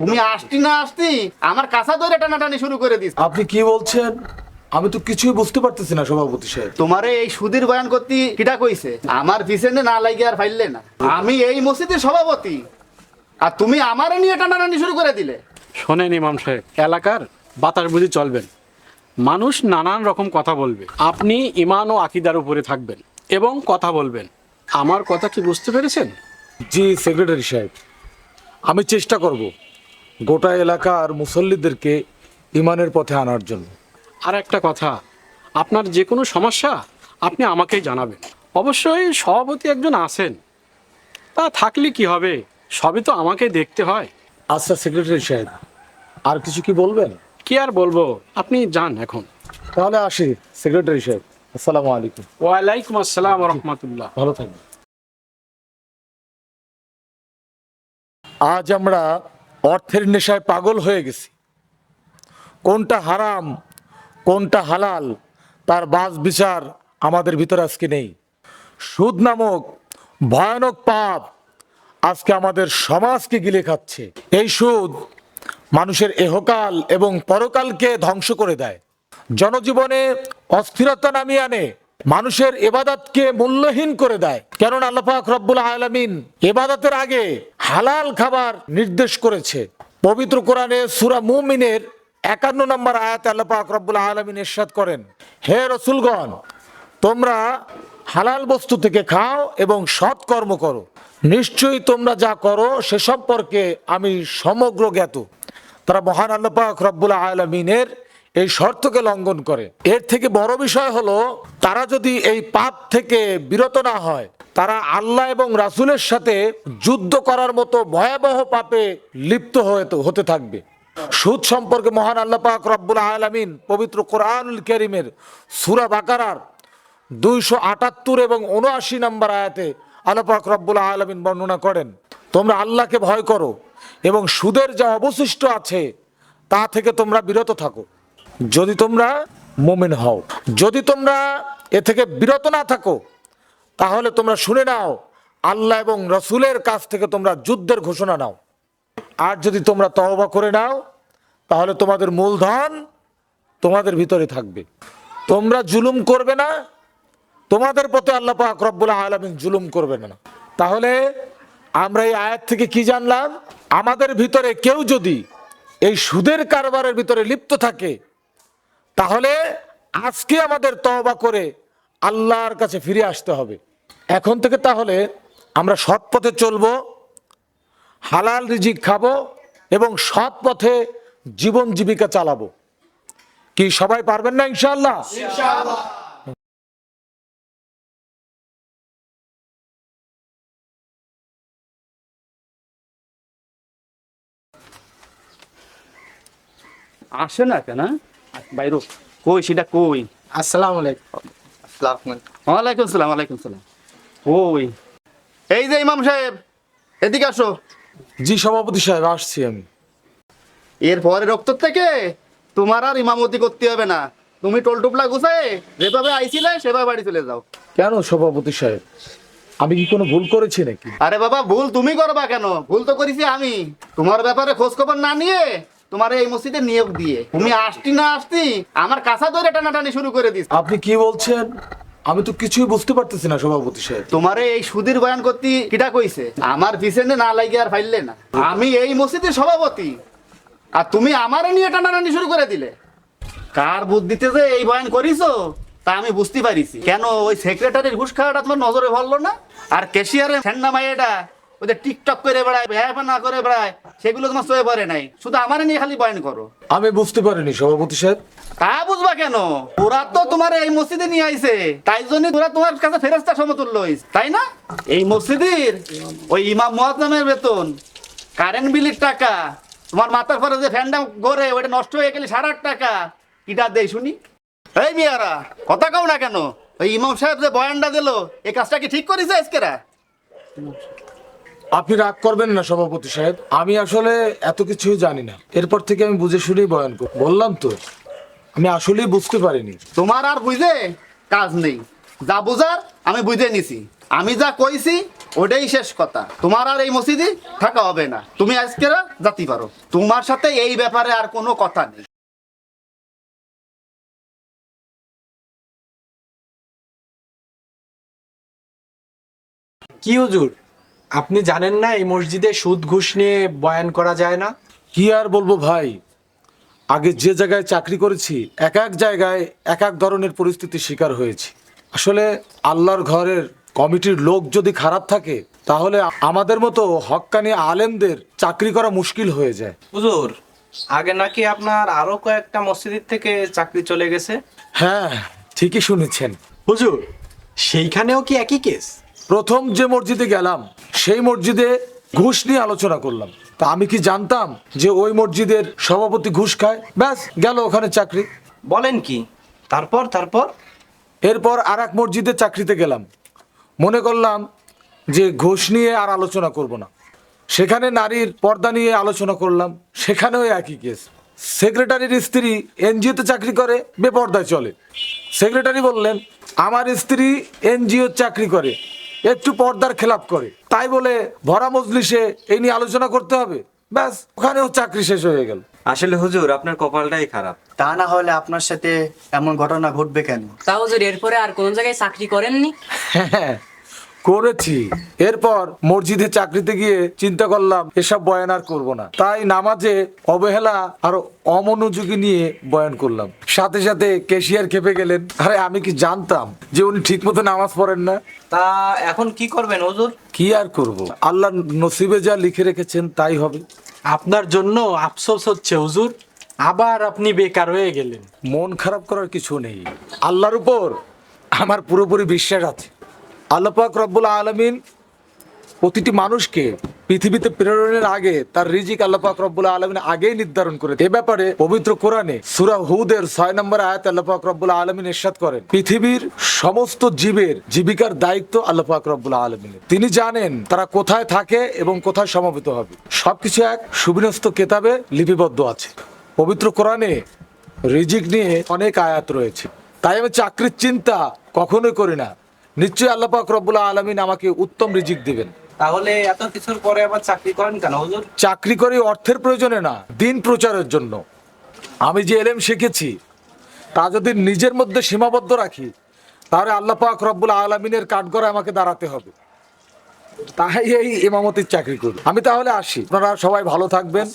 তুমি আসতি না আসতি আমার কাঁচা ধরে টানাটানি শুরু করে দিস। আপনি কি বলছেন? আমি তো কিছুই বুঝতে পারতেছি না সভাপতি সাহেব। তোমারে এই সুদীর বয়ান করতে কিটা কইছে? আমার পিছনে না লাগে আর ফাইললে না। আমি এই মসজিদের সভাপতি আর তুমি আমারে নিয়ে টানাটানি শুরু করে দিলে। শোনেন ইমাম সাহেব এলাকার বাতাস বুঝি চলবেন। মানুষ নানান রকম কথা বলবে। আপনি ইমান ও আকিদার উপরে থাকবেন এবং কথা বলবেন। আমার কথা কি বুঝতে পেরেছেন? জি সেক্রেটারি সাহেব। আমি চেষ্টা করব। গোটা এলাকার মুসল্লিদেরকে ইমানের পথে আনার জন্য। আর একটা কথা আপনার যে কোনো সমস্যা আপনি আমাকেই জানাবেন। অবশ্যই সভাপতি একজন আছেন তা থাকলে কি হবে সবই তো আমাকে দেখতে হয়। আচ্ছা সেক্রেটারি সাহেব আর কিছু কি বলবেন? কি আর বলব আপনি যান এখন। তাহলে আসি সেক্রেটারি সাহেব আসসালামু আলাইকুম। ওয়ালাইকুম আসসালাম রহমতুল্লাহ ভালো থাকবেন। আজ আমরা অর্থের নেশায় পাগল হয়ে গেছি। কোনটা হারাম, কোনটা হালাল, তার বাজ বিচার আমাদের ভিতরে আজকে নেই। সুদ নামক ভয়ানক পাপ আজকে আমাদের সমাজকে গিলে খাচ্ছে। এই সুদ মানুষের এহকাল এবং পরকালকে ধ্বংস করে দেয়। জনজীবনে অস্থিরতা নামিয়ে আনে মানুষের এবাদতকে মূল্যহীন করে দেয়। কেননা আল্লাপাক রব্বুল আলমিন এবাদতের আগে হালাল খাবার নির্দেশ করেছে। পবিত্র কোরআনে সুরা মুমিনের একান্ন নম্বর আয়াত আল্লাপাক রব্বুল আলমিন এরশাদ করেন, হে রসুলগণ, তোমরা হালাল বস্তু থেকে খাও এবং সৎ কর্ম করো। নিশ্চয়ই তোমরা যা করো সে সম্পর্কে আমি সমগ্র জ্ঞাত। তারা মহান আল্লাহ পাক রব্বুল আলমিনের এই শর্তকে লঙ্ঘন করে। এর থেকে বড় বিষয় হলো, তারা যদি এই পাপ থেকে বিরত না হয়, তারা আল্লাহ এবং রাসূলের সাথে যুদ্ধ করার মতো ভয়াবহ পাপে লিপ্ত হতে থাকবে। সুদ সম্পর্কে মহান আল্লাহ পাক রব্বুল আলমিন পবিত্র কোরআনুল করিমের সুরা বাকারার দুইশো আটাত্তর এবং উনআশি নম্বর আয়াতে আল্লাপাক রব্বুল আলমিন বর্ণনা করেন, তোমরা আল্লাহকে ভয় করো এবং সুদের যা অবশিষ্ট আছে, তা থেকে তোমরা বিরত থাকো। যদি তোমরা মোমেন হও, যদি তোমরা এ থেকে বিরত না থাকো, তাহলে তোমরা শুনে নাও, আল্লাহ এবং রসুলের কাছ থেকে তোমরা যুদ্ধের ঘোষণা নাও। আর যদি তোমরা তওবা করে নাও, তাহলে তোমাদের মূলধন তোমাদের ভিতরে থাকবে। তোমরা জুলুম করবে না, তোমাদের প্রতি আল্লাহ পাক আলমিন জুলুম করবে না। তাহলে আমরা এই আয়াত থেকে কি জানলাম? আমাদের ভিতরে কেউ যদি এই সুদের কারবারের ভিতরে লিপ্ত থাকে তাহলে আজকে আমাদের তওবা করে আল্লাহর কাছে ফিরে আসতে হবে। এখন থেকে তাহলে আমরা সৎ পথে চলবো, হালাল রিজিক খাব এবং সৎ পথে জীবন জীবিকা চালাবো। কি সবাই পারবেন না ইনশাআল্লাহ? আসে না কেন? বাইরো। কই সেটা কই? আসসালামু আলাইকুম। ওয়ালাইকুম সালাম ওয়ালাইকুম সালাম কই? এই যে ইমাম সাহেব এদিকে আসো। জি সভাপতি সাহেব আসছি আমি। এর পরে রক্ত থেকে তোমার আর ইমামতি করতে হবে না। তুমি টোল টুপলা গুছায় যেভাবে আইছিলে সেভাবে বাড়ি চলে যাও। কেন সভাপতি সাহেব? আমি কি কোনো ভুল করেছি নাকি? আরে বাবা ভুল তুমি করবা কেন? ভুল তো করেছি আমি। তোমার ব্যাপারে খোঁজ খবর না নিয়ে তোমার এই মসজিদে নিয়োগ দিয়ে। তুমি আসতি না আসতি আমার কাঁচা ধরে টানাটানি শুরু করে দিস। আপনি কি বলছেন? আমি তো কিছুই বুঝতে পারতেছি না সভাপতি সাহেব। তোমারে এই সুদীর বয়ান করতে কিটা কইছে? আমার পিছনে না লাগে আর ফাইললে না। আমি এই মসজিদের সভাপতি আর তুমি আমারে নিয়ে টানাটানি শুরু করে দিলে। কার বুদ্ধিতে যে এই বয়ান করিছো তা আমি বুঝতে পারিছি। কেন ওই সেক্রেটারির ঘুষ খাওয়াটা তোমার নজরে পড়ল না? আর ক্যাশিয়ারের ঠেন্ডা মাইয়াটা ওদের টিকটক করে বেড়ায় ভ্যাপা না করে বেড়ায় সেগুলো তোমার চয়ে পড়ে নাই। শুধু আমার নিয়ে খালি বয়ান করো। আমি বুঝতে পারিনি সভাপতি সাহেব। তা বুঝবা কেন? ওরা তো তোমার এই মসজিদে নিয়ে আইছে। তাই জন্য তোরা তোমার কাছে ফেরস্তা সমতুল্য হইছে তাই না? এই মসজিদের ওই ইমাম মহাত্মামের বেতন কারেন্ট বিলের টাকা তোমার মাথার পরে যে ফ্যানটা গড়ে ওইটা নষ্ট হয়ে গেলে সাড়ে আট টাকা। কিটা দেই শুনি। এই মিয়ারা কথা কও না কেন? ওই ইমাম সাহেব যে বয়ানটা দিল এই কাজটা কি ঠিক করেছে আজকেরা? আপনি রাগ করবেন না সভাপতি সাহেব। আমি আসলে এত কিছু জানি না। এরপর থেকে আমি বুঝে শুনেই বয়ান করব বললাম তো আমি আসলেই বুঝতে পারিনি। তোমার আর বুঝে কাজ নেই। যা বুঝার আমি বুঝে নিছি। আমি যা কইছি ওটাই শেষ কথা। তোমার আর এই মসজিদে থাকা হবে না। তুমি আজকে যাতে পারো। তোমার সাথে এই ব্যাপারে আর কোনো কথা নেই। কি হুজুর? আপনি জানেন না এই মসজিদে সুদ ঘুষ নিয়ে বয়ান করা যায় না? কি আর বলব ভাই? আগে যে জায়গায় চাকরি করেছি এক এক জায়গায় এক এক ধরনের পরিস্থিতির শিকার হয়েছি। আসলে আল্লাহর ঘরের কমিটির লোক যদি খারাপ থাকে তাহলে আমাদের মতো হক্কানি আলেমদের চাকরি করা মুশকিল হয়ে যায়। হুজুর আগে নাকি আপনার আরও কয়েকটা মসজিদের থেকে চাকরি চলে গেছে? হ্যাঁ ঠিকই শুনেছেন। হুজুর সেইখানেও কি একই কেস প্রথম যে মসজিদে গেলাম সেই মসজিদে ঘুষ নিয়ে আলোচনা করলাম। তা আমি কি জানতাম যে ওই মসজিদের সভাপতি ঘুষ খায়? ব্যাস গেল ওখানে চাকরি। বলেন কি? তারপর তারপর? এরপর আর এক মসজিদে চাকরিতে গেলাম। মনে করলাম যে ঘুষ নিয়ে আর আলোচনা করব না। সেখানে নারীর পর্দা নিয়ে আলোচনা করলাম সেখানেও একই কেস। সেক্রেটারির স্ত্রী এনজিওতে চাকরি করে বেপর্দায় চলে। সেক্রেটারি বললেন আমার স্ত্রী এনজিও চাকরি করে একটু পর্দার খেলাপ করে। তাই বলে ভরা মজলিসে এই নিয়ে আলোচনা করতে হবে। ব্যাস ওখানেও চাকরি শেষ হয়ে গেল। আসলে হুজুর আপনার কপালটাই খারাপ। তা না হলে আপনার সাথে এমন ঘটনা ঘটবে কেন? তা হুজুর এরপরে আর কোন জায়গায় চাকরি করেননি? হ্যাঁ করেছি। এরপর মসজিদে চাকরিতে গিয়ে চিন্তা করলাম এসব বয়ান আর করব না। তাই নামাজে অবহেলা আর অমনোযোগী নিয়ে বয়ান করলাম। সাথে সাথে কেশিয়ার খেপে গেলেন। আরে আমি কি জানতাম যে উনি ঠিক মতো নামাজ পড়েন না? তা এখন কি করবেন হুজুর? কি আর করব? আল্লাহ নসিবে যা লিখে রেখেছেন তাই হবে। আপনার জন্য আফসোস হচ্ছে হুজুর। আবার আপনি বেকার হয়ে গেলেন। মন খারাপ করার কিছু নেই। আল্লাহর উপর আমার পুরোপুরি বিশ্বাস আছে। আল্লাহ পাক রব্বুল আলমিন প্রতিটি মানুষকে পৃথিবীতে প্রেরণের আগে তার রিজিক আল্লাপাক রব্বুল আলমিন আগেই নির্ধারণ করে এ ব্যাপারে পবিত্র কোরআনে সুরা হুদের ছয় নম্বর আয়াত আল্লাহ পাক রব্বুল আলমিন এরশাদ করেন, পৃথিবীর সমস্ত জীবের জীবিকার দায়িত্ব আল্লাপাক রব্বুল আলমিনের। তিনি জানেন তারা কোথায় থাকে এবং কোথায় সমবেত হবে। সবকিছু এক সুবিন্যস্ত কেতাবে লিপিবদ্ধ আছে। পবিত্র কোরআনে রিজিক নিয়ে অনেক আয়াত রয়েছে। তাই আমি চাকরির চিন্তা কখনোই করি না। নিশ্চয়ই আল্লাহ পাক রব্বুল আলমিন আমাকে উত্তম রিজিক দিবেন। তাহলে এত কিছুর পরে আবার চাকরি করেন কেন হুজুর? চাকরি করি অর্থের প্রয়োজনে না দিন প্রচারের জন্য। আমি যে এলেম শিখেছি তা যদি নিজের মধ্যে সীমাবদ্ধ রাখি তাহলে আল্লাহ পাক রব্বুল আলমিনের কাঠগড়ায় আমাকে দাঁড়াতে হবে। তাই এই ইমামতির চাকরি করি। আমি তাহলে আসি। আপনারা সবাই ভালো থাকবেন।